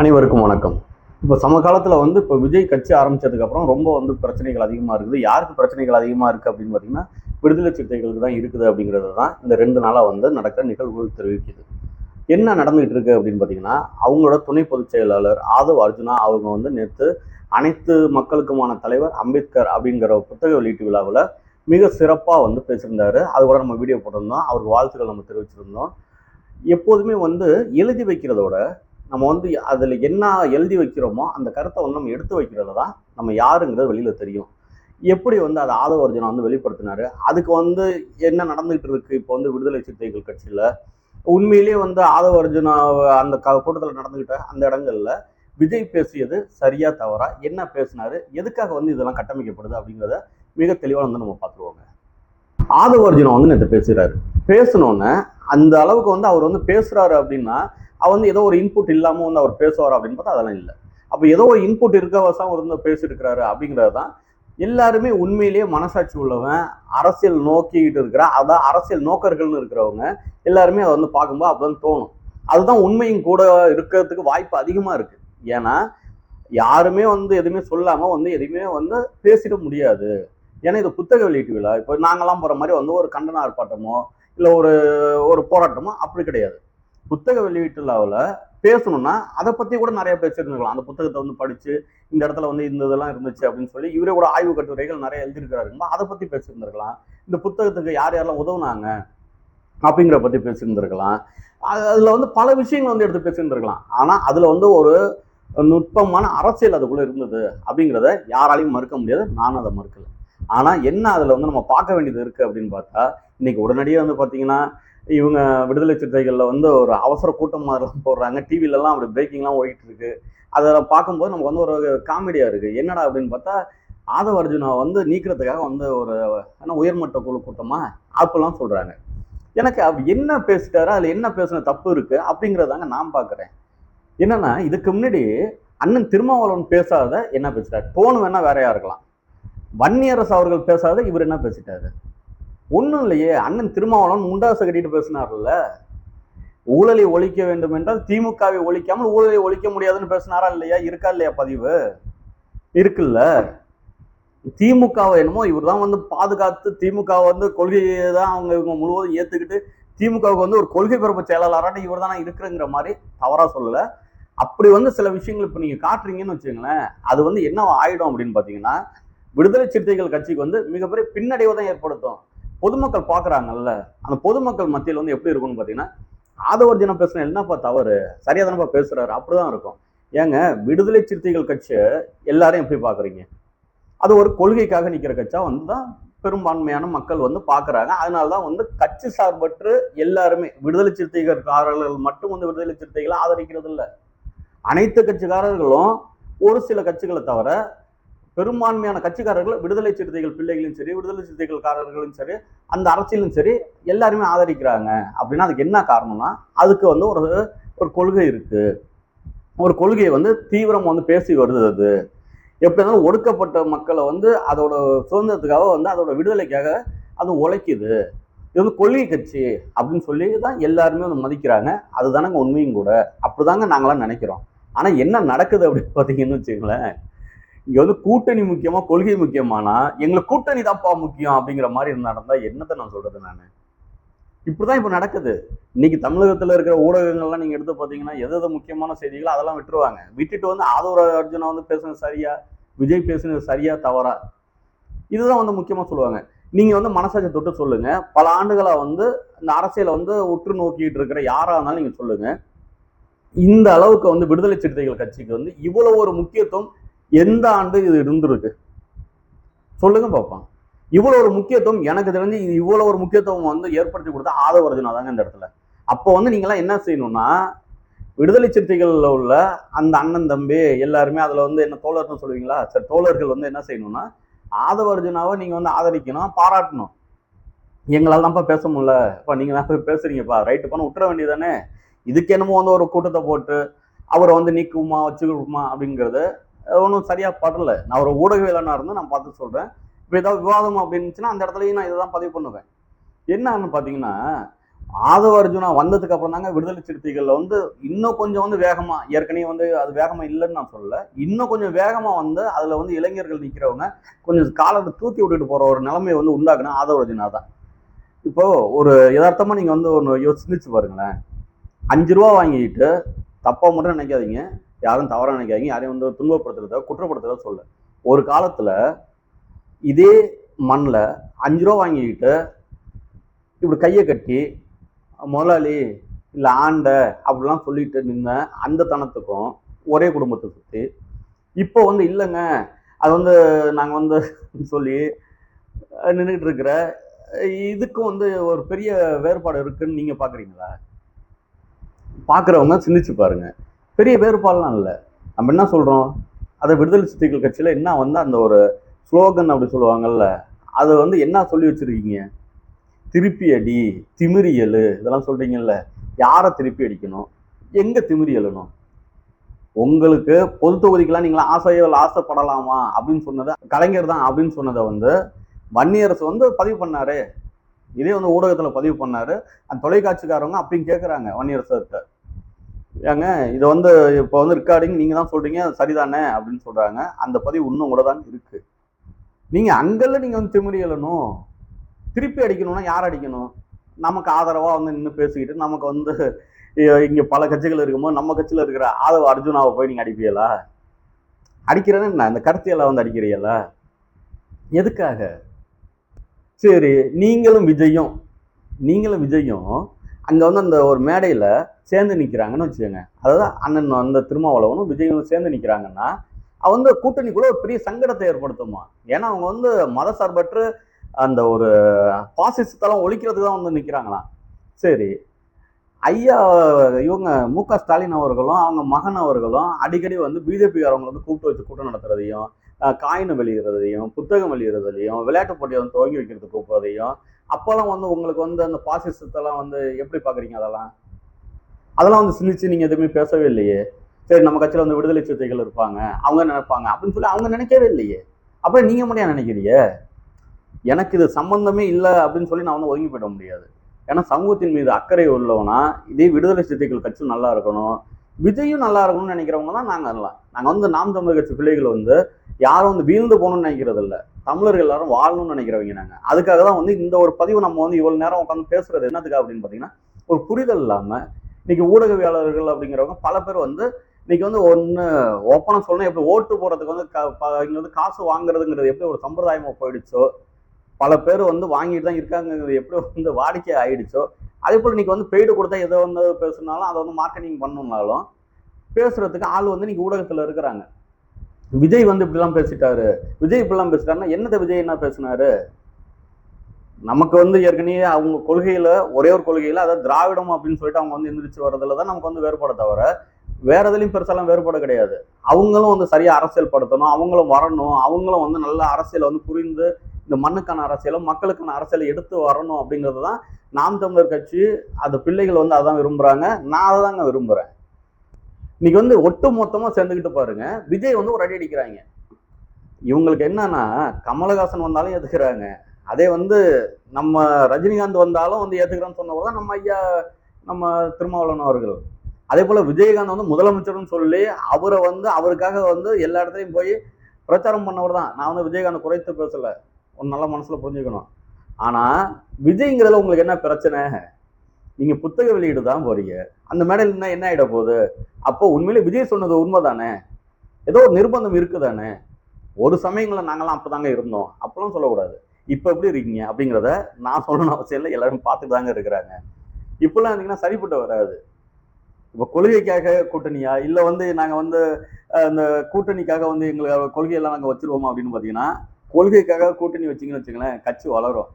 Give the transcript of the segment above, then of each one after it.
அனைவருக்கும் வணக்கம். இப்போ சமகாலத்தில் வந்து இப்போ விஜய் கட்சி ஆரம்பிச்சதுக்கப்புறம் ரொம்ப வந்து பிரச்சனைகள் அதிகமாக இருக்குது. யாருக்கு பிரச்சனைகள் அதிகமாக இருக்குது அப்படின்னு பார்த்தீங்கன்னா விடுதலை சிறுத்தைகளுக்கு தான் இருக்குது அப்படிங்கிறது தான் இந்த ரெண்டு நாளாக வந்து நடக்கிற நிகழ்வுகள் தெரிவிக்குது. என்ன நடந்துகிட்டு இருக்கு அப்படின்னு பார்த்தீங்கன்னா அவங்களோட துணை பொதுச் செயலாளர் ஆதவ் அர்ஜுனா அவங்க வந்து நேற்று அனைத்து மக்களுக்குமான தலைவர் அம்பேத்கர் அப்படிங்கிற புத்தக வெளியீட்டு விழாவில் மிக சிறப்பாக வந்து பேசியிருந்தாரு. அது கூட நம்ம வீடியோ போட்டிருந்தோம். அவருக்கு வாழ்த்துக்கள் நம்ம தெரிவிச்சிருந்தோம். எப்போதுமே வந்து எழுதி வைக்கிறதோட நம்ம வந்து அதில் என்ன எழுதி வைக்கிறோமோ அந்த கருத்தை வந்து நம்ம எடுத்து வைக்கிறது தான் நம்ம யாருங்கிறது வெளியில் தெரியும். எப்படி வந்து அதை ஆதவ வந்து வெளிப்படுத்தினாரு? அதுக்கு வந்து என்ன நடந்துகிட்டு இருக்கு? இப்போ வந்து விடுதலை சிறுத்தைகள் கட்சியில் உண்மையிலேயே வந்து ஆதவர்ஜுனா அந்த க கூட்டத்தில் நடந்துகிட்ட அந்த இடங்கள்ல விஜய் பேசியது சரியா தவறா? என்ன பேசினாரு? எதுக்காக வந்து இதெல்லாம் கட்டமைக்கப்படுது? அப்படிங்கிறத மிக தெளிவாக வந்து நம்ம பார்த்துருவோங்க. ஆதவ வந்து நேற்று பேசுகிறாரு பேசினோன்னே அந்த அளவுக்கு வந்து அவர் வந்து பேசுகிறாரு அப்படின்னா அவர் வந்து ஏதோ ஒரு இன்புட் இல்லாமல் வந்து அவர் பேசுவார் அப்படின்னு பார்த்தா அதெல்லாம் இல்லை. அப்போ ஏதோ ஒரு இன்புட் இருக்கவசம் அவர் வந்து பேசியிருக்கிறாரு அப்படிங்கிறது தான் எல்லாருமே உண்மையிலேயே மனசாட்சி உள்ளவன் அரசியல் நோக்கிக்கிட்டு இருக்கிற அதான் அரசியல் நோக்கர்கள்னு இருக்கிறவங்க எல்லாருமே அதை வந்து பார்க்கும்போது அப்பதான் தோணும். அதுதான் உண்மையும் கூட இருக்கிறதுக்கு வாய்ப்பு அதிகமாக இருக்குது ஏன்னா யாருமே வந்து எதுவுமே சொல்லாமல் வந்து எதுவுமே வந்து பேசிட முடியாது. ஏன்னா இது புத்தக வெளியீட்டு விழா. இப்போ நாங்கள்லாம் போகிற மாதிரி வந்து ஒரு கண்டன ஆர்ப்பாட்டமோ இல்லை ஒரு ஒரு போராட்டமோ அப்படி கிடையாது. புத்தக வெளியீட்டு விழாவில் பேசணும்னா அதை பற்றி கூட நிறைய பேசியிருந்துருக்கலாம் அந்த புத்தகத்தை வந்து படித்து இந்த இடத்துல வந்து இந்த இதெல்லாம் இருந்துச்சு அப்படின்னு சொல்லி இவரே கூட ஆய்வு கட்டுரைகள் நிறைய எழுதியிருக்கிறாருங்களா அதை பற்றி பேசியிருந்திருக்கலாம். இந்த புத்தகத்துக்கு யார் யாரெல்லாம் உதவுனாங்க அப்படிங்கிற பற்றி பேசியிருந்திருக்கலாம். அதில் வந்து பல விஷயங்கள் வந்து எடுத்து பேசியிருந்திருக்கலாம். ஆனால் அதில் வந்து ஒரு நுட்பமான அரசியல் அதுக்குள்ளே இருந்தது அப்படிங்கிறத யாராலையும் மறுக்க முடியாது. நானும் அதை மறுக்கல. ஆனால் என்ன அதில் வந்து நம்ம பார்க்க வேண்டியது இருக்குது அப்படின்னு பார்த்தா இன்னைக்கு உடனடியே வந்து பார்த்தீங்கன்னா இவங்க விடுதலை சிறுத்தைகளில் வந்து ஒரு அவசர கூட்டம் மாதிரி போடுறாங்க. டிவிலலாம் அப்படி பிரேக்கிங்லாம் ஓடிட்டு இருக்கு அதை பார்க்கும்போது நமக்கு வந்து ஒரு காமெடியாக இருக்குது என்னடா அப்படின்னு பார்த்தா ஆதவ அர்ஜுனா வந்து நீக்கிறதுக்காக வந்து ஒரு ஏன்னா உயர்மட்ட குழு கூட்டமாக அப்பெல்லாம் சொல்கிறாங்க எனக்கு அவர் என்ன பேசிட்டாரு அதில் என்ன பேசின தப்பு இருக்குது அப்படிங்கிறதாங்க நான் பார்க்குறேன். என்னென்னா இதுக்கு முன்னாடி அண்ணன் திருமாவளவன் பேசாத என்ன பேசிட்டார்? டோன் வேணால் வேறையாக இருக்கலாம். வன்னியரசு அவர்கள் பேசாத இவர் என்ன பேசிட்டாரு? ஒன்றும் இல்லையே அண்ணன் திருமாவளவன் முண்டாசை கட்டிட்டு பேசினார்ல. ஊழலை ஒழிக்க வேண்டும் என்றால் திமுகவை ஒழிக்காமல் ஊழலை ஒழிக்க முடியாதுன்னு பேசினாரா இல்லையா? இருக்கா இல்லையா பதிவு? இருக்குல்ல. திமுகவை என்னமோ இவர் தான் வந்து பாதுகாத்து திமுக வந்து கொள்கையை தான் அவங்க இவங்க முழுவதும் ஏற்றுக்கிட்டு திமுகவுக்கு வந்து ஒரு கொள்கை பரப்பு செயலாளராட்ட இவர் தான் இருக்கிறங்கிற மாதிரி தவறாக சொல்லலை. அப்படி வந்து சில விஷயங்கள் இப்போ நீங்கள் காட்டுறீங்கன்னு வச்சுங்களேன் அது வந்து என்ன ஆயிடும் அப்படின்னு பார்த்தீங்கன்னா விடுதலை சிறுத்தைகள் கட்சிக்கு வந்து மிகப்பெரிய பின்னடைவை தான் ஏற்படுத்தும். பொதுமக்கள் பார்க்குறாங்கல்ல அந்த பொதுமக்கள் மத்தியில் வந்து எப்படி இருக்கும்னு பார்த்தீங்கன்னா ஆதவர்ஜன பேசுன என்னப்பா தவறு. சரியாக தானப்பா பேசுகிறாரு அப்படிதான் இருக்கும். ஏங்க விடுதலை சிறுத்தைகள் கட்சியை எல்லாரையும் எப்படி பார்க்குறீங்க? அது ஒரு கொள்கைக்காக நிற்கிற கட்சியாக வந்து தான் பெரும்பான்மையான மக்கள் வந்து பார்க்குறாங்க. அதனால தான் வந்து கட்சி சார்பற்று எல்லாருமே விடுதலை சிறுத்தைகள்காரர்கள் மட்டும் வந்து விடுதலை சிறுத்தைகளை ஆதரிக்கிறது இல்லை அனைத்து கட்சிக்காரர்களும் ஒரு சில கட்சிகளை தவிர பெரும்பான்மையான கட்சிக்காரர்கள் விடுதலை சிறுத்தைகள் பிள்ளைகளும் சரி விடுதலை சிறுத்தைகள்காரர்களும் சரி அந்த அரசியலும் சரி எல்லாருமே ஆதரிக்கிறாங்க. அப்படின்னா அதுக்கு என்ன காரணம்னா அதுக்கு வந்து ஒரு ஒரு கொள்கை இருக்கு. ஒரு கொள்கையை வந்து தீவிரம் வந்து பேசி வருது அது. எப்படி இருந்தாலும் ஒடுக்கப்பட்ட மக்களை வந்து அதோட சுதந்திரத்துக்காக வந்து அதோட விடுதலைக்காக அது உழைக்குது. இது வந்து கொள்கை கட்சி அப்படின்னு சொல்லி தான் எல்லாருமே வந்து மதிக்கிறாங்க. அதுதானங்க உண்மையும் கூட. அப்படிதாங்க நாங்களாம் நினைக்கிறோம். ஆனால் என்ன நடக்குது அப்படின்னு பார்த்தீங்கன்னு வச்சுங்களேன் இங்கே வந்து கூட்டணி முக்கியமா கொள்கை முக்கியமானா எங்களுக்கு கூட்டணி தான்ப்பா முக்கியம் அப்படிங்கிற மாதிரி நடந்தா என்னத்தை நான் சொல்றது நான்? இப்படிதான் இப்போ நடக்குது. இன்னைக்கு தமிழகத்தில் இருக்கிற ஊடகங்கள்லாம் நீங்கள் எடுத்து பார்த்தீங்கன்னா எது எது முக்கியமான செய்திகளோ அதெல்லாம் விட்டுருவாங்க. விட்டுட்டு வந்து ஆதவ அர்ஜுனா வந்து பேசுனது சரியா? விஜய் பேசுனது சரியா தவறா? இதுதான் வந்து முக்கியமாக சொல்லுவாங்க. நீங்கள் வந்து மனசாட்சி தொட்டு சொல்லுங்கள் பல ஆண்டுகளாக வந்து இந்த அரசியலை வந்து உற்று நோக்கிட்டு இருக்கிற யாராக இருந்தாலும் நீங்கள் சொல்லுங்கள் இந்த அளவுக்கு வந்து விடுதலை சிறுத்தைகள் கட்சிக்கு வந்து இவ்வளோ ஒரு முக்கியத்துவம் எந்த ஆண்டு இது இருந்திருக்கு? சொல்லுங்க பார்ப்போம் இவ்வளோ ஒரு முக்கியத்துவம் எனக்கு தெரிஞ்சு இது இவ்வளோ ஒரு முக்கியத்துவம் வந்து ஏற்படுத்தி கொடுத்தா ஆதவர்ஜனா தாங்க இந்த இடத்துல. அப்போ வந்து நீங்களாம் என்ன செய்யணும்னா விடுதலை சிறுத்தைகளில் உள்ள அந்த அண்ணன் தம்பி எல்லாருமே அதில் வந்து என்ன தோழர்னு சொல்லுவீங்களா? சரி தோழர்கள் வந்து என்ன செய்யணும்னா ஆதவர்ஜனாவை நீங்கள் வந்து ஆதரிக்கணும் பாராட்டணும். எங்களால் தான்ப்பா பேச முடியல. இப்போ நீங்கள் தான் போய் பேசுறீங்கப்பா. ரைட்டு பண்ண விட்டுற வேண்டியதானே இதுக்கு என்னமோ வந்து ஒரு கூட்டத்தை போட்டு அவரை வந்து நீக்குமா வச்சுக்கணுமா அப்படிங்கிறது ஒன்றும் சரியாக படல. நான் ஒரு ஊடகவியலாளனா இருந்து நான் பார்த்து சொல்கிறேன் இப்போ ஏதாவது விவாதம் அப்படின்னுச்சுன்னா அந்த இடத்துலையும் நான் இதை தான் பதிவு பண்ணுவேன். என்னன்னு பார்த்தீங்கன்னா ஆதவ அர்ஜுனா வந்ததுக்கு அப்புறம் தாங்க விடுதலை சிறுத்தைகளில் வந்து இன்னும் கொஞ்சம் வந்து வேகமாக ஏற்கனவே வந்து அது வேகமாக இல்லைன்னு நான் சொல்லலை. இன்னும் கொஞ்சம் வேகமாக வந்து அதில் வந்து இளைஞர்கள் நிற்கிறவங்க கொஞ்சம் காலத்தை தூக்கி விட்டுட்டு போகிற ஒரு நிலைமையை வந்து உண்டாக்குனா ஆதவ அர்ஜுனா தான். இப்போது ஒரு யதார்த்தமாக நீங்கள் வந்து ஒன்று யோசிச்சு பாருங்களேன். அஞ்சு ரூபா வாங்கிட்டு தப்பாக மட்டும் நினைக்காதீங்க. யாரும் தவறாக நினைக்காதீங்க. யாரையும் வந்து துன்பப்படுத்துறதோ குற்றப்படுத்துறதோ சொல்ல ஒரு காலத்தில் இதே மண்ணில் அஞ்சு ரூபா வாங்கிக்கிட்டு இப்படி கையை கட்டி முதலாளி இல்லை ஆண்ட அப்படிலாம் சொல்லிட்டு நின்ன அந்த தனத்துக்கும் ஒரே குடும்பத்தை சுற்றி இப்போ வந்து இல்லைங்க. அது வந்து நாங்கள் வந்து சொல்லி நின்றுட்டு இருக்கிற இதுக்கும் வந்து ஒரு பெரிய வேறுபாடு இருக்குன்னு நீங்கள் பார்க்குறீங்களா பார்க்குறவங்க சிந்திச்சு பாருங்க. பெரிய வேறுபாடுலாம் இல்லை. நம்ம என்ன சொல்கிறோம் அதை விடுதலை சிறுத்தைகள் கட்சியில் என்ன வந்து அந்த ஒரு ஸ்லோகன் அப்படி சொல்லுவாங்கல்ல அதை வந்து என்ன சொல்லி வச்சுருக்கீங்க? திருப்பி அடி திமிரியல் இதெல்லாம் சொல்கிறீங்கல்ல யாரை திருப்பி அடிக்கணும்? எங்கே திமிரி எழுணும்? உங்களுக்கு பொது தொகுதிக்கெல்லாம் நீங்களா ஆசையோ ஆசைப்படலாமா அப்படின்னு சொன்னதை கலைஞர் தான் அப்படின்னு சொன்னதை வந்து வன்னியரசு வந்து பதிவு பண்ணாரு. இதே வந்து ஊடகத்தில் பதிவு பண்ணாரு. அந்த தொலைக்காட்சிக்காரவங்க அப்பயும் கேட்குறாங்க வன்னியரசர்கிட்ட. ஏங்க இதை வந்து இப்போ வந்து ரெக்கார்டிங் நீங்க தான் சொல்றீங்க அது சரிதானே? அப்படின்னு சொல்றாங்க. அந்த பதிவு இன்னும் கூட தான் இருக்கு. நீங்க அங்கெல்லாம் நீங்க வந்து திமிரி எழணும் திருப்பி அடிக்கணும்னா யார் அடிக்கணும்? நமக்கு ஆதரவா வந்து நின்று பேசிக்கிட்டு நமக்கு வந்து இங்கே இங்க பல கட்சிகள் இருக்கும்போது நம்ம கட்சியில இருக்கிற ஆதவ அர்ஜுனாவை போய் நீங்க அடிப்பீங்களா? அடிக்கிறேன்னு என்ன? இந்த கருத்தியெல்லாம் வந்து அடிக்கிறீங்களா? எதுக்காக? சரி நீங்களும் விஜயும். நீங்களும் விஜயும் அங்கே வந்து அந்த ஒரு மேடையில் சேர்ந்து நிற்கிறாங்கன்னு வச்சுக்கோங்க. அதாவது அண்ணன் அந்த திருமாவளவனும் விஜயும் சேர்ந்து நிற்கிறாங்கன்னா அவ வந்து கூட்டணிக்குள்ள ஒரு பெரிய சங்கடத்தை ஏற்படுத்துமா? ஏன்னா அவங்க வந்து மதசார்பற்று அந்த ஒரு பாசிசத்தெல்லாம் ஒழிக்கிறதுக்கு தான் வந்து நிற்கிறாங்களாம் சரி. ஐயா இவங்க மு க ஸ்டாலின் அவர்களும் அவங்க மகன் அவர்களும் அடிக்கடி வந்து பிஜேபிக்காரவங்களை வந்து கூப்பிட்டு வச்சு கூட்டம் நடத்துறதையும் காயின் வெளியிடுறதையும் புத்தகம் வெளியிடுறதையும் விளையாட்டு போட்டியை வந்து துவங்கி வைக்கிறதுக்கு கூப்பிடுறதையும் அப்போல்லாம் வந்து உங்களுக்கு வந்து அந்த பாசிசத்தெல்லாம் வந்து எப்படி பார்க்குறீங்க அதெல்லாம்? அதெல்லாம் வந்து சிந்திச்சு நீங்கள் எதுவுமே பேசவே இல்லையே. சரி நம்ம கட்சியில் வந்து விடுதலை சிறுத்தைகள் இருப்பாங்க. அவங்க நினைப்பாங்க? அப்படின்னு சொல்லி அவங்க நினைக்கவே இல்லையே. அப்புறம் நீங்கள் மட்டும் ஏன் நினைக்கிறீங்க? எனக்கு இது சம்பந்தமே இல்லை அப்படின்னு சொல்லி நான் வந்து ஒதுங்கி போயிட முடியாது. ஏன்னா சமூகத்தின் மீது அக்கறை உள்ளவனா இதே விடுதலை சிறுத்தைகள் கட்சி நல்லா இருக்கணும் விஜயும் நல்லா இருக்கணும்னு நினைக்கிறவங்க தான் நாங்கள் எல்லாம் நாங்கள் வந்து நாம் தமிழர் கட்சி பிள்ளைகள் வந்து யாரும் வந்து வீழ்ந்து போகணும்னு நினைக்கிறது இல்லை. தமிழர்கள் எல்லாரும் வாழணும்னு நினைக்கிறவங்க நாங்கள் அதுக்காக தான் வந்து இந்த ஒரு பதிவு நம்ம வந்து இவ்வளோ நேரம் உட்காந்து பேசுறது. என்னதுக்கு அப்படின்னு பார்த்தீங்கன்னா ஒரு புரிதல் இல்லாமல் இன்னைக்கு ஊடகவியாளர்கள் அப்படிங்கிறவங்க பல பேர் வந்து இன்னைக்கு வந்து ஒன்று ஓப்பனாக சொல்லணும் எப்படி ஓட்டு போகிறதுக்கு வந்து க- ப- இங்க வந்து காசு வாங்குறதுங்கிறது எப்படி ஒரு சம்பிரதாயமாக போயிடுச்சோ பல பேர் வந்து வாங்கிட்டு தான் இருக்காங்கிறது எப்படி வந்து வாடிக்கை ஆயிடுச்சோ அதே போல் இன்னைக்கு வந்து பெய்டு கொடுத்தா எதை வந்து பேசுனாலும் அதை வந்து மார்க்கெட்டிங் பண்ணணும்னாலும் பேசுறதுக்கு ஆள் வந்து இன்னைக்கு ஊடகத்தில் இருக்கிறாங்க. விஜய் வந்து இப்படிலாம் பேசிட்டாரு. விஜய் இப்படிலாம் பேசிட்டாருன்னா என்னத்தை விஜய் என்ன பேசினாரு? நமக்கு வந்து ஏற்கனவே அவங்க கொள்கையில ஒரே ஒரு கொள்கையில அதாவது திராவிடம் அப்படின்னு சொல்லிட்டு அவங்க வந்து எந்திரிச்சு வர்றதுல தான் நமக்கு வந்து வேறுபாடு தவிர வேற எதுலையும் பெருசாலாம் வேறுபாடு கிடையாது. அவங்களும் வந்து சரியா அரசியல் படுத்தணும் அவங்களும் வரணும் அவங்களும் வந்து நல்ல அரசியலை வந்து புரிந்து இந்த மண்ணுக்கான அரசியலும் மக்களுக்கான அரசியலை எடுத்து வரணும் அப்படிங்கிறது தான் நாம் தமிழர் கட்சி அந்த பிள்ளைகள் வந்து அதான் விரும்புறாங்க நான் அதை தாங்க விரும்புறேன். இன்னைக்கு வந்து ஒட்டு மொத்தமா சேர்ந்துக்கிட்டு பாருங்க. விஜய் வந்து ஒரு அடி அடிக்கிறாங்க. இவங்களுக்கு என்னன்னா கமலஹாசன் வந்தாலும் ஏத்துக்கிறாங்க. அதே வந்து நம்ம ரஜினிகாந்த் வந்தாலும் வந்து ஏத்துக்கிறோம்னு சொன்னவர் தான் நம்ம ஐயா நம்ம திருமாவளவன் அவர்கள். அதே போல விஜயகாந்த் வந்து முதலமைச்சர்னு சொல்லி அவரை வந்து அவருக்காக வந்து எல்லா இடத்துலையும் போய் பிரச்சாரம் பண்ணவர் தான். நான் வந்து விஜயகாந்த் குறைத்து பேசல. ஒரு நல்ல மனசுல புரிஞ்சுக்கணும். ஆனா விஜய்ங்கிறதுல உங்களுக்கு என்ன பிரச்சனை? நீங்க புத்தக வெளியீடு தான் போறீங்க. அந்த மேடையில் என்ன என்ன ஆகிட போகுது? அப்போ உண்மையிலே விஜய் சொன்னது உண்மை தானே ஏதோ ஒரு நிர்பந்தம் இருக்குதானே? ஒரு சமயங்களில் நாங்களாம் அப்படிதாங்க இருந்தோம். அப்பெல்லாம் சொல்லக்கூடாது. இப்போ எப்படி இருக்கீங்க? அப்படிங்கிறத நான் சொல்லணும் அவசியம் இல்லை. எல்லாரும் பார்த்துட்டு தாங்க இருக்கிறாங்க. இப்பெல்லாம் இருந்தீங்கன்னா சரிப்பட்டு வராது. இப்போ கொள்கைக்காக கூட்டணியா? இல்லை வந்து நாங்கள் வந்து அந்த கூட்டணிக்காக வந்து எங்களுக்கு கொள்கையெல்லாம் நாங்கள் வச்சுருவோமா அப்படின்னு பார்த்தீங்கன்னா கொள்கைக்காக கூட்டணி வச்சிங்கன்னு வச்சுங்களேன் கட்சி வளரும்.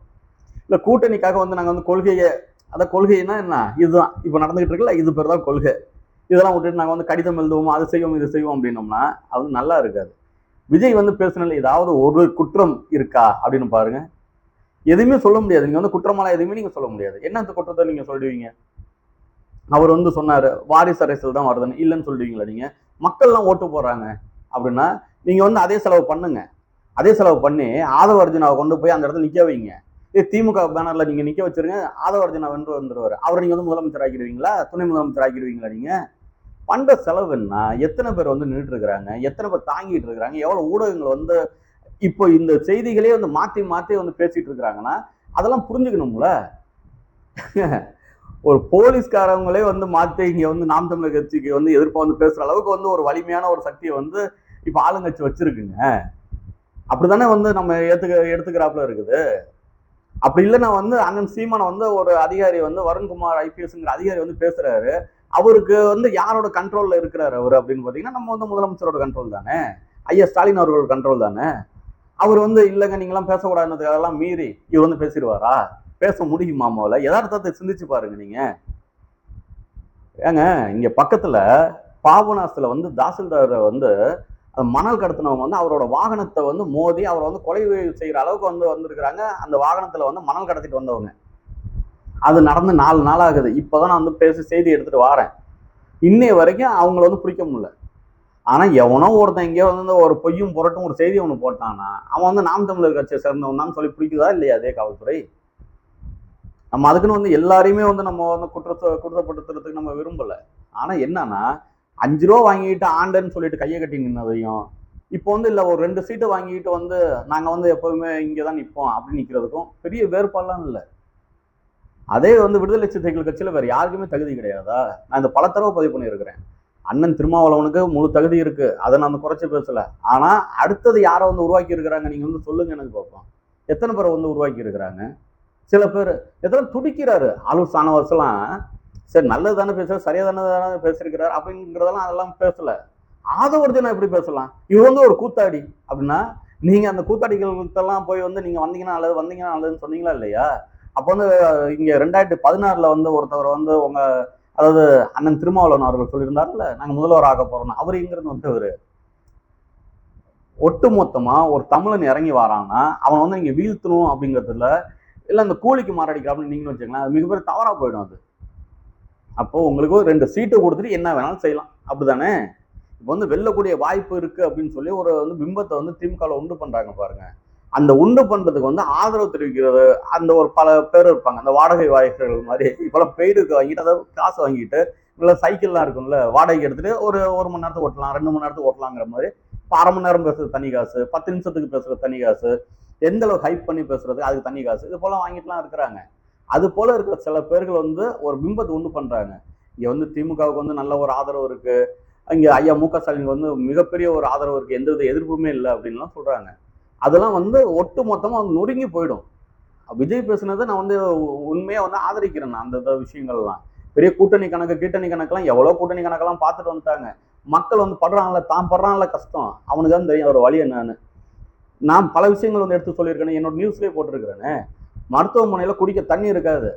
இல்லை கூட்டணிக்காக வந்து நாங்கள் வந்து கொள்கையை அந்த கொள்கைன்னா என்ன? இதுதான். இப்போ நடந்துகிட்டு இருக்குல்ல இது பேர் தான் கொள்கை. இதெல்லாம் விட்டுட்டு நாங்கள் வந்து கடிதம் எழுதுவோம் அது செய்வோம் இது செய்வோம் அப்படின்னோம்னா அது நல்லா இருக்காது. விஜய் வந்து பேசுனதுல ஏதாவது ஒரு குற்றம் இருக்கா அப்படின்னு பாருங்க. எதுவுமே சொல்ல முடியாது. நீங்கள் வந்து குற்றமெல்லாம் எதுவுமே நீங்கள் சொல்ல முடியாது. என்ன அந்த குற்றத்தை நீங்கள் சொல்லுவீங்க? அவர் வந்து சொன்னார் வாரிசு அரசியல் தான் வருதுன்னு. இல்லைன்னு சொல்லிடுவீங்களா நீங்கள் மக்கள்லாம் ஓட்டு போடுறாங்க அப்படின்னா நீங்கள் வந்து அதே செலவு பண்ணுங்க. அதே செலவு பண்ணி ஆதவ அர்ஜுனாவை கொண்டு போய் அந்த இடத்துல நிற்க வைங்க. திமுக பேனர்ல நீங்க நிக்க வச்சிருங்க. ஆதவர்ஜனா வென்று வந்துருவாரு. அவரை நீங்க வந்து முதலமைச்சர் ஆக்கிடுவீங்களா துணை முதலமைச்சர் ஆக்கிடுவீங்களா நீங்க? பண்ட செலவு என்ன எத்தனை பேர் வந்து நின்றுட்டு இருக்கிறாங்க எத்தனை பேர் தாங்கிட்டு இருக்கிறாங்க எவ்வளவு ஊடகங்கள் வந்து இப்போ இந்த செய்திகளே வந்து மாத்தி மாத்தி வந்து பேசிட்டு இருக்கிறாங்கன்னா அதெல்லாம் புரிஞ்சுக்கணும்ல? ஒரு போலீஸ்காரங்களே வந்து மாத்தி இங்க வந்து நாம் தமிழர் கட்சிக்கு வந்து எதிர்ப்பா வந்து பேசுற அளவுக்கு வந்து ஒரு வலிமையான ஒரு சக்தியை வந்து இப்ப ஆளுங்கட்சி வச்சிருக்குங்க. அப்படித்தானே வந்து நம்ம ஏத்துக்க எடுத்துக்கிறாப்புல இருக்குது? அப்படி இல்லைன்னா வந்து அண்ணன் சீமானை வந்து ஒரு அதிகாரி வந்து வருண்குமார் ஐபிஎஸ்ங்கிற அதிகாரி வந்து பேசுறாரு. அவருக்கு வந்து யாரோட கண்ட்ரோல்ல இருக்கிறாரு அவர் அப்படின்னு பாத்தீங்கன்னா நம்ம வந்து முதலமைச்சரோட கண்ட்ரோல் தானே? ஐயா ஸ்டாலின் அவர்களோட கண்ட்ரோல் தானே? அவர் வந்து இல்லைங்க நீங்களாம் பேசக்கூடாதுன்றதுக்கெல்லாம் மீறி இவர் வந்து பேசிடுவாரா? பேச முடியுமா முதல்ல? யதார்த்தத்தை சிந்திச்சு பாருங்க நீங்க. ஏங்க இங்க பக்கத்துல பாபநாசத்துல வந்து தாசில்தாரை வந்து அந்த மணல் கடத்தினவங்க வந்து அவரோட வாகனத்தை வந்து மோதி அவரை வந்து கொலை செய்கிற அளவுக்கு வந்து வந்திருக்கிறாங்க. அந்த வாகனத்தில் வந்து மணல் கடத்திட்டு வந்தவங்க. அது நடந்து நாலு நாள் ஆகுது. இப்போதான் நான் வந்து பேசி செய்தி எடுத்துகிட்டு வரேன். இன்னைய வரைக்கும் அவங்கள வந்து பிடிக்க முடியல. ஆனால் எவனோ ஒருத்தன் எங்கேயோ வந்து ஒரு பொய்யும் புரட்டும் ஒரு செய்தி ஒன்று போட்டான்னா அவன் வந்து நாம் தமிழர் கட்சியை சேர்ந்தவன் சொல்லி பிடிக்குதா இல்லையா அதே காவல்துறை? நம்ம அதுக்குன்னு வந்து எல்லாரையுமே வந்து நம்ம வந்து குற்றத்தை குற்றப்படுத்துறதுக்கு நம்ம விரும்பல. ஆனால் என்னன்னா அஞ்சு ரூபா வாங்கிட்டு ஆண்டன்னு சொல்லிட்டு கையை கட்டி நின்னதையும் இப்போ வந்து இல்லை ஒரு ரெண்டு சீட்டை வாங்கிட்டு வந்து நாங்கள் வந்து எப்போவுமே இங்கே தான் நிற்போம் அப்படின்னு நிற்கிறதுக்கும் பெரிய வேறுபாடுலாம் இல்லை. அதே வந்து விடுதலை சிறுத்தைகள் கட்சியில் வேற யாருக்குமே தகுதி கிடையாதா? நான் இந்த பல தடவை பதிவு பண்ணியிருக்கிறேன். அண்ணன் திருமாவளவனுக்கு முழு தகுதி இருக்கு. அதை நான் குறைச்சி பேசல. ஆனா அடுத்தது யாரை வந்து உருவாக்கி இருக்கிறாங்க நீங்க வந்து சொல்லுங்க எனக்கு பார்ப்போம். எத்தனை பேரை வந்து உருவாக்கி இருக்கிறாங்க? சில பேர் எத்தனை துடிக்கிறாரு. ஆளூர் சாணவாசலாம் சரி நல்லது தானே பேசுறாரு சரியா தானே தானே பேசியிருக்கிறார் அப்படிங்கிறதெல்லாம் அதெல்லாம் பேசல. ஆதவர்ஜனா எப்படி பேசலாம்? இவர் வந்து ஒரு கூத்தாடி. அப்படின்னா நீங்க அந்த கூத்தாடிகளுக்கெல்லாம் போய் வந்து நீங்க வந்தீங்கன்னா நல்லது வந்தீங்கன்னா நல்லதுன்னு சொன்னீங்களா இல்லையா? அப்போ வந்து இங்க ரெண்டாயிரத்தி பதினாறுல வந்து ஒருத்தவர் வந்து உங்க அதாவது அண்ணன் திருமாவளவன் அவர்கள் சொல்லியிருந்தார்ல நாங்கள் முதல்வர் ஆக போறோம்னு. அவர் இங்கிருந்து வந்தவர் ஒட்டு மொத்தமா ஒரு தமிழன் இறங்கி வரான்னா அவனை வந்து நீங்க வீழ்த்தணும் அப்படிங்கிறதுல இல்ல அந்த கூலிக்கு மாரடிக்கிறாப்னு நீங்களும் வச்சுக்கலாம் அது மிகப்பெரிய தவறா போயிடும் அது. அப்போ உங்களுக்கு ஒரு ரெண்டு சீட்டை கொடுத்துட்டு என்ன வேணாலும் செய்யலாம். அப்படிதானே? இப்போ வந்து வெல்லக்கூடிய வாய்ப்பு இருக்கு அப்படின்னு சொல்லி ஒரு வந்து பிம்பத்தை வந்து திமுகவில் உண்டு பண்றாங்க பாருங்க. அந்த உண்டு பண்றதுக்கு வந்து ஆதரவு தெரிவிக்கிறது அந்த ஒரு பல பேர் இருப்பாங்க. அந்த வாடகை வாய்ப்புகள் மாதிரி இப்போலாம் பெய்டுக்கு வாங்கிட்டு அதாவது காசு வாங்கிட்டு இல்லை சைக்கிள்லாம் இருக்கும்ல வாடகைக்கு எடுத்துட்டு ஒரு ஒரு மணி நேரத்துக்கு ஓட்டலாம் ரெண்டு மணி நேரத்துக்கு ஓட்டலாங்கிற மாதிரி இப்போ அரை மணி நேரம் பேசுறது தனி காசு பத்து நிமிஷத்துக்கு பேசுறது தனி காசு எந்த அளவு ஹைப் பண்ணி பேசுறது அதுக்கு தனி காசு இது போல வாங்கிட்டுலாம் இருக்கிறாங்க. அது போல இருக்கிற சில பேர்கள் வந்து ஒரு பிம்பத்தை உண்டு பண்றாங்க. இங்க வந்து திமுகவுக்கு வந்து நல்ல ஒரு ஆதரவு இருக்கு. இங்க ஐயா மு க. ஸ்டாலினுக்கு வந்து மிகப்பெரிய ஒரு ஆதரவு இருக்கு. எந்த வித எதிர்ப்புமே இல்லை அப்படின்லாம் சொல்றாங்க. அதெல்லாம் வந்து ஒட்டு மொத்தமாக அவங்க நொறுங்கி போயிடும். விஜய் பேசுனதை நான் வந்து உண்மையாக வந்து ஆதரிக்கிறேன் நான் அந்த விஷயங்கள்லாம். பெரிய கூட்டணி கணக்கு கீட்டணி கணக்கெல்லாம் எவ்வளோ கூட்டணி கணக்கெல்லாம் பார்த்துட்டு வந்துட்டாங்க. மக்கள் வந்து படுறாங்கல்ல தான் படுறாங்கல்ல கஷ்டம். அவனுக்கு தான் தெரியும் ஒரு வழி என்னன்னு. நான் பல விஷயங்கள் வந்து எடுத்து சொல்லியிருக்கேன் என்னோட நியூஸ்லேயே போட்டிருக்கிறேன்னு மருத்துவமனையில் குடிக்க தண்ணி இருக்காது.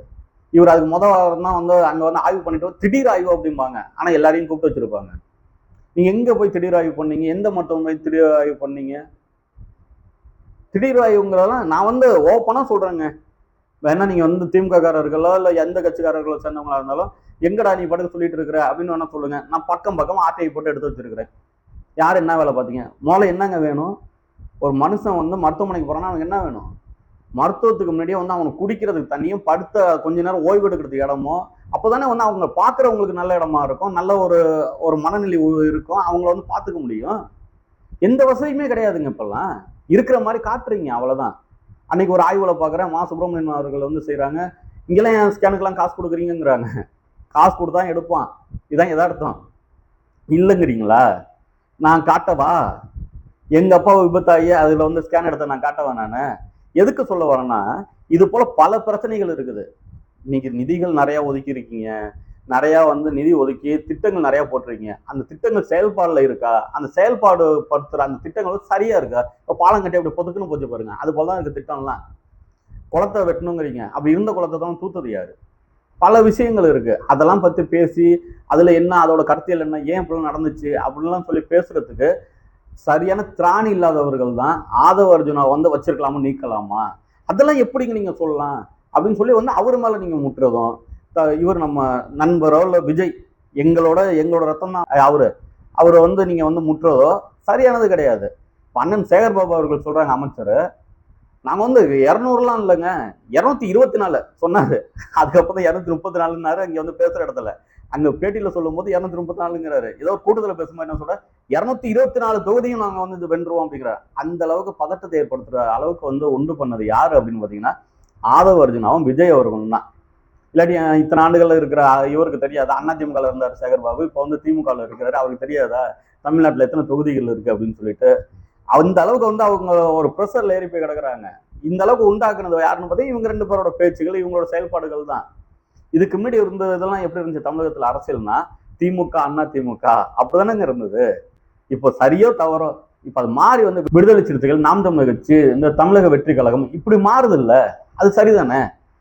இவர் அதுக்கு முதல் வாரம் தான் வந்து அங்கே வந்து ஆய்வு பண்ணிட்டு திடீர் ஆய்வு அப்படிம்பாங்க. ஆனால் எல்லாரையும் கூப்பிட்டு வச்சிருப்பாங்க. நீங்கள் எங்கே போய் திடீர் ஆய்வு பண்ணீங்க? எந்த மருத்துவமனை திடீர் ஆய்வு பண்ணீங்க? திடீர் ஆய்வுங்கிறதெல்லாம் நான் வந்து ஓப்பனாக சொல்கிறேங்க வேணா நீங்கள் வந்து திமுககாரர்களோ இல்லை எந்த கட்சிக்காரர்களோ சேர்ந்தவங்களா இருந்தாலும் எங்கடா நீ படுக்க சொல்லிட்டு இருக்கிற? அப்படின்னு வேணா சொல்லுங்க. நான் பக்கம் பக்கம் ஆட்டையை போட்டு எடுத்து வச்சிருக்கிறேன். யார் என்ன வேலை பார்த்தீங்க? முதல்ல என்னங்க வேணும்? ஒரு மனுஷன் வந்து மருத்துவமனைக்கு போகிறான்னா அவனுக்கு என்ன வேணும்? மருத்துவத்துக்கு முன்னாடியே வந்து அவனுக்கு குடிக்கிறதுக்கு தண்ணியும் படுத்த கொஞ்ச நேரம் ஓய்வு எடுக்கிறதுக்கு இடமோ அப்போதானே வந்து அவங்க பார்க்குறவங்களுக்கு நல்ல இடமா இருக்கும் நல்ல ஒரு ஒரு மனநிலை இருக்கும் அவங்கள வந்து பார்த்துக்க முடியும். எந்த வசதியுமே கிடையாதுங்க இப்பெல்லாம். இருக்கிற மாதிரி காட்டுறீங்க அவ்வளோதான் அன்னைக்கு ஒரு ஆய்வில் பார்க்குறேன் மா சுப்பிரமணியன் அவர்கள் வந்து செய்கிறாங்க இங்கெல்லாம் என் ஸ்கேனுக்கெல்லாம் காசு கொடுக்குறீங்கிறாங்க காசு கொடுத்தா எடுப்பான். இதுதான் எதார்த்தம் இல்லைங்கிறீங்களா? நான் காட்டவா? எங்கள் அப்பா விபத்தாகி அதில் வந்து ஸ்கேன் எடுத்த நான் காட்டவா நான்? எதுக்கு சொல்ல வரேன்னா இது போல பல பிரச்சனைகள் இருக்குது. இன்னைக்கு நிதிகள் நிறையா ஒதுக்கி இருக்கீங்க நிறையா வந்து நிதி ஒதுக்கி திட்டங்கள் நிறையா போட்டிருக்கீங்க. அந்த திட்டங்கள் செயல்பாடில் இருக்கா? அந்த செயல்பாடு படுத்துகிற அந்த திட்டங்கள் சரியாக சரியா இருக்கா? இப்போ பாலம் கட்டி அப்படி பொதுக்குன்னு போச்சு பாருங்க. அது போல தான் இருக்குது திட்டம்லாம். குளத்தை வெட்டணுங்கிறீங்க. அப்படி இருந்த குளத்தை தான் தூத்தது யாரு? பல விஷயங்கள் இருக்குது அதெல்லாம் பற்றி பேசி அதில் என்ன அதோட கருத்தியல் என்ன ஏன் இப்படிலாம் நடந்துச்சு அப்படிலாம் சொல்லி பேசுகிறதுக்கு சரியான திராணி இல்லாதவர்கள் தான் ஆதவ அர்ஜுனா வந்து வச்சிருக்கலாமா நீக்கலாமா? அதெல்லாம் எப்படிங்க நீங்க சொல்லலாம்? அப்படின்னு சொல்லி வந்து அவர் மேல நீங்க முட்டுறதும் த- இவர் நம்ம நண்பரோ இல்ல விஜய் எங்களோட எங்களோட ரத்தம் தான் அவரு. அவரை வந்து நீங்க வந்து முட்டுறதோ சரியானது கிடையாது. அண்ணன் சேகர் பாபு அவர்கள் சொல்றாங்க அமைச்சர் நாங்க வந்து இரநூறுலாம் இல்லைங்க. இரநூத்தி இருபத்தி நாலு சொன்னாரு. அதுக்கப்புறம் தான் இரநூத்தி முப்பத்தி நாலுன்னாரு இங்கே வந்து பேசுற இடத்துல. அங்க பேட்டியில சொல்லும் போது இரநூத்தி முப்பத்தி நாலுங்கிறாரு ஏதோ ஒரு பேசும்போது என்ன சொல்ற இரநூத்தி இருபத்தி நாலு தொகுதியும் நாங்க வந்து இது வென்றுவோம் அப்படிங்கிற அந்த அளவுக்கு பதட்டத்தை ஏற்படுத்துற அளவுக்கு வந்து உண்டு பண்ணது யாரு அப்படின்னு பாத்தீங்கன்னா ஆதவ அர்ஜுனாவும் விஜய் அவர்களும் தான். இல்லாட்டி இத்தனை ஆண்டுகள் இருக்கிற இவருக்கு இவருக்கு தெரியாதா? அதிமுக இருந்தார் சேகர் பாபு. இப்போ வந்து திமுக இருக்கிறாரு. அவருக்கு தெரியாதா? தமிழ்நாட்டுல எத்தனை தொகுதிகள் இருக்கு அப்படின்னு சொல்லிட்டு. அந்த அளவுக்கு வந்து அவங்க ஒரு ப்ரெஷர்ல ஏறி போய் கிடக்குறாங்க. இந்த அளவுக்கு உண்டாக்குனது யாருன்னு பார்த்தா இவங்க ரெண்டு பேரோட பேச்சுகள் இவங்களோட செயல்பாடுகள் தான். இதுக்கு முன்னாடி இருந்த இதெல்லாம் எப்படி இருந்துச்சு தமிழகத்தில் அரசியல்னா திமுக அண்ணா திமுக அப்படிதானங்க இருந்தது? இப்போ சரியோ தவறோ இப்போ அது மாறி வந்து விடுதலை சிறுத்தைகள் நாம் தமிழக கட்சி இந்த தமிழக வெற்றி கழகம் இப்படி மாறுது இல்ல அது சரிதானே?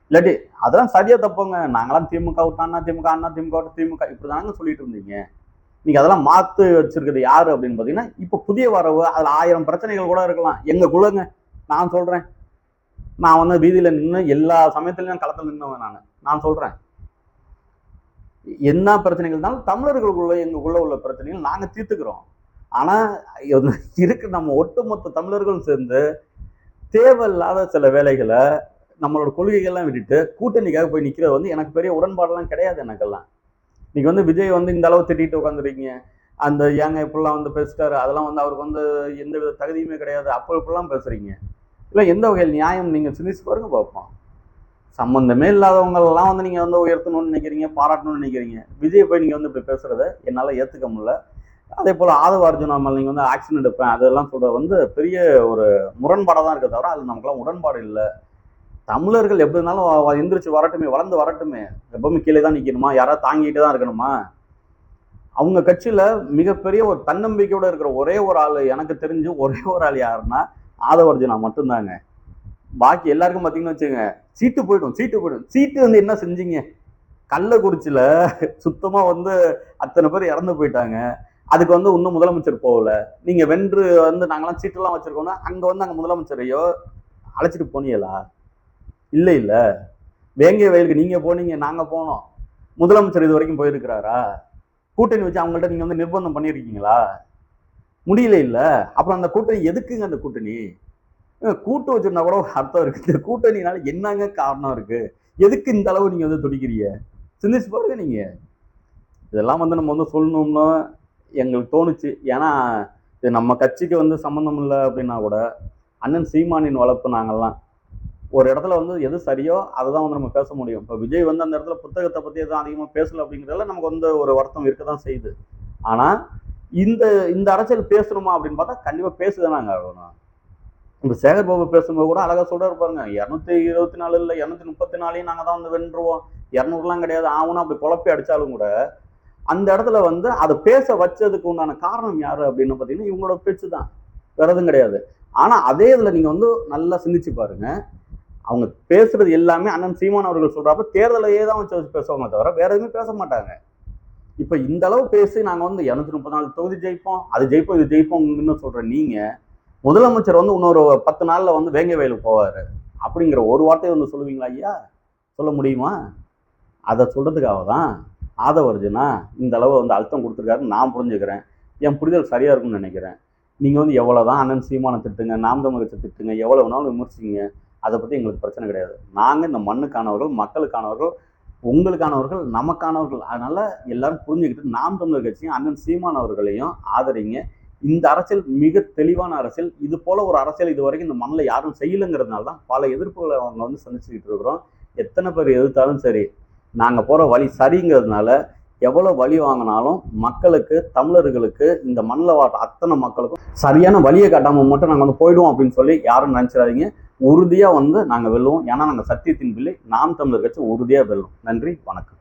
இல்லாட்டி அதெல்லாம் சரியா தப்புங்க. நாங்களாம் திமுக விட்டு அண்ணா திமுக அண்ணா திமுக விட்டு திமுக. இப்படிதானங்க சொல்லிட்டு இருந்தீங்க. நீங்கள் அதெல்லாம் மாற்று வச்சிருக்கிறது யார் அப்படின்னு பார்த்தீங்கன்னா இப்போ புதிய வரவு அதில் ஆயிரம் பிரச்சனைகள் கூட இருக்கலாம். எங்கள் குலங்க நான் சொல்கிறேன் நான் வந்து வீதியில் நின்று எல்லா சமயத்துலையும் களத்தில் நின்றுவேன் நான். நான் சொல்கிறேன் என்ன பிரச்சனைகள் இருந்தாலும் தமிழர்களுக்குள்ள எங்களுக்குள்ள உள்ள பிரச்சனைகள் நாங்கள் தீர்த்துக்கிறோம். ஆனால் இருக்கு நம்ம ஒட்டுமொத்த தமிழர்களும் சேர்ந்து தேவையில்லாத சில வேலைகளை நம்மளோட கொள்கைகள்லாம் விட்டுட்டு கூட்டணிக்காக போய் நிற்கிறது வந்து எனக்கு பெரிய உடன்பாடெல்லாம் கிடையாது எனக்கெல்லாம். இன்னைக்கு வந்து விஜய் வந்து இந்த அளவு திட்டிட்டு உட்காந்துருக்கீங்க அந்த ஏங்க இப்படிலாம் வந்து பேசிட்டாரு அதெல்லாம் வந்து அவருக்கு வந்து எந்த வித தகுதியுமே கிடையாது அப்போ இப்படிலாம் பேசுகிறீங்க இல்லை எந்த வகையில் நியாயம் நீங்கள் சிந்திச்சு பாருங்க பார்ப்போம். சம்மந்தமே இல்லாதவங்களெல்லாம் வந்து நீங்கள் வந்து உயர்த்தணும்னு நினைக்கிறீங்க பாராட்டணும்னு நினைக்கிறீங்க. விஜய் போய் நீங்கள் வந்து இப்படி பேசுகிறத என்னால் ஏற்றுக்க முடியல. அதே போல் ஆதவ அர்ஜுனா மேல நீங்கள் வந்து ஆக்ஷன் எடுப்பேன் அதெல்லாம் சொல்கிற வந்து பெரிய ஒரு முரண்பாடாக தான் இருக்க தவிர அது நமக்குலாம் உடன்பாடு இல்லை. தமிழர்கள் எப்படி இருந்தாலும் எந்திரிச்சு வரட்டுமே வளர்ந்து வரட்டுமே. எப்பவுமே கீழே தான் நிற்கணுமா யாராவது தாங்கிட்டு தான் இருக்கணுமா? அவங்க கட்சியில் மிகப்பெரிய ஒரு தன்னம்பிக்கையோடு இருக்கிற ஒரே ஒரு ஆள் எனக்கு தெரிஞ்சு ஒரே ஒரு ஆள் யாருன்னா ஆதவ அர்ஜுனா மட்டும்தாங்க. பாக்கி எல்லாருக்கும் பார்த்தீங்கன்னு வச்சுங்க சீட்டு போயிடும் சீட்டு போயிடும். சீட்டு வந்து என்ன செஞ்சீங்க? கள்ளக்குறிச்சியில் சுத்தமாக வந்து அத்தனை பேர் இறந்து போயிட்டாங்க. அதுக்கு வந்து இன்னும் முதலமைச்சர் போகல. நீங்க வென்று வந்து நாங்களாம் சீட்டெல்லாம் வச்சிருக்கோம்னா அங்க வந்து அங்க முதலமைச்சரையோ அழைச்சிட்டு போனீங்களா? இல்ல இல்ல. வேங்கிய வயலுக்கு நீங்க போனீங்க நாங்க போனோம். முதலமைச்சர் இது வரைக்கும் போயிருக்கிறாரா? கூட்டணி வச்சு அவங்கள்ட்ட நீங்க வந்து நிர்பந்தம் பண்ணியிருக்கீங்களா? முடியல இல்ல. அப்புறம் அந்த கூட்டணி எதுக்குங்க அந்த கூட்டணி? ஏங்க, கூட்டு வச்சிருந்தா கூட ஒரு அர்த்தம் இருக்கு. இந்த கூட்டணினால என்னங்க காரணம் இருக்கு? எதுக்கு இந்த அளவு நீங்க வந்து துடிக்கிறீங்க? சிந்திச்சு பாருங்க நீங்க. இதெல்லாம் வந்து நம்ம வந்து சொல்லணும்னா எங்களுக்கு தோணுச்சு. ஏன்னா இது நம்ம கட்சிக்கு வந்து சம்மந்தம் இல்லை அப்படின்னா கூட அண்ணன் சீமானின் வளர்ப்பு நாங்கள்லாம் ஒரு இடத்துல வந்து எது சரியோ அதை தான் வந்து நம்ம பேச முடியும். இப்போ விஜய் வந்து அந்த இடத்துல புத்தகத்தை பற்றி எதுவும் அதிகமாக பேசலை அப்படிங்கிறதுல நமக்கு வந்து ஒரு வருத்தம் இருக்க தான் செய்யுது. ஆனால் இந்த இந்த அரசியல் பேசணுமா அப்படின்னு பார்த்தா கண்டிப்பாக பேசுதானாங்க ஆகணும் இப்போ சேகர் பாபு பேசும்போது கூட அழகாக சொல்கிறார் பாருங்க இரநூத்தி இருபத்தி நாலு இல்லை இரநூத்தி முப்பத்தி நாலையும் நாங்கள் தான் வந்து வென்றுவோம். இரநூறுலாம் கிடையாது. ஆகணும் அப்படி குழப்பி அடித்தாலும் கூட அந்த இடத்துல வந்து அதை பேச வச்சதுக்கு உண்டான காரணம் யாரு அப்படின்னு பார்த்தீங்கன்னா இவங்களோட பேச்சு தான் வேற எதுவும் கிடையாது. ஆனால் அதே இதில் நீங்கள் வந்து நல்லா சிந்திச்சு பாருங்க. அவங்க பேசுறது எல்லாமே அண்ணன் சீமான் அவர்கள் சொல்றப்ப தேர்தலையே தான் வச்சு வச்சு பேசுவாங்க தவிர வேற எதுவுமே பேச மாட்டாங்க. இப்போ இந்த அளவு பேசி நாங்கள் வந்து இரநூத்தி முப்பத்தி நாலு தொகுதி ஜெயிப்போம் அது ஜெயிப்போம் இது ஜெயிப்போம்னு சொல்ற நீங்க முதலமைச்சர் வந்து இன்னொரு பத்து நாளில் வந்து வேங்க வயலுக்கு போவார். அப்படிங்கிற ஒரு வார்த்தையை வந்து சொல்லுவீங்களா ஐயா? சொல்ல முடியுமா? அதை சொல்றதுக்காக தான் ஆதவர்ஜுனா இந்த அளவு வந்து அழுத்தம் கொடுத்துருக்காருன்னு நான் புரிஞ்சுக்கிறேன். என் புரிதல் சரியாக இருக்கும்னு நினைக்கிறேன். நீங்கள் வந்து எவ்வளோ தான் அண்ணன் சீமான திட்டுங்க நாம் தமிழகத்தை திட்டுங்க எவ்வளோ வேணாலும் விமர்சிங்க அதை பற்றி எங்களுக்கு பிரச்சனை கிடையாது. நாங்கள் இந்த மண்ணுக்கானவர்கள் மக்களுக்கானவர்கள் உங்களுக்கானவர்கள் நமக்கானவர்கள். அதனால் எல்லாரும் புரிஞ்சுக்கிட்டு நாம் தமிழர் கட்சியும் அண்ணன் சீமான் அவர்களையும் ஆதரிங்க. இந்த அரசியல் மிக தெளிவான அரசியல். இது போல ஒரு அரசியல் இது வரைக்கும் இந்த மண்ணில் யாரும் செய்யலைங்கிறதுனால தான் பல எதிர்ப்புகளை அவங்க வந்து சந்திச்சுக்கிட்டு இருக்கிறோம். எத்தனை பேர் எதிர்த்தாலும் சரி நாங்கள் போகிற வழி சரிங்கிறதுனால எவ்வளோ வழி வாங்கினாலும் மக்களுக்கு தமிழர்களுக்கு இந்த மண்ணில் வாழ்ற அத்தனை மக்களுக்கும் சரியான வழியை காட்டாமல் மட்டும் நாங்கள் வந்து போயிடுவோம் அப்படின்னு சொல்லி யாரும் நினச்சிடாதீங்க. உறுதியாக வந்து நாங்கள் வெல்லுவோம். ஏன்னா நாங்கள் சத்தியத்தின் பிள்ளை. நாம் தமிழர் கட்சி உறுதியாக வெல்லும். நன்றி. வணக்கம்.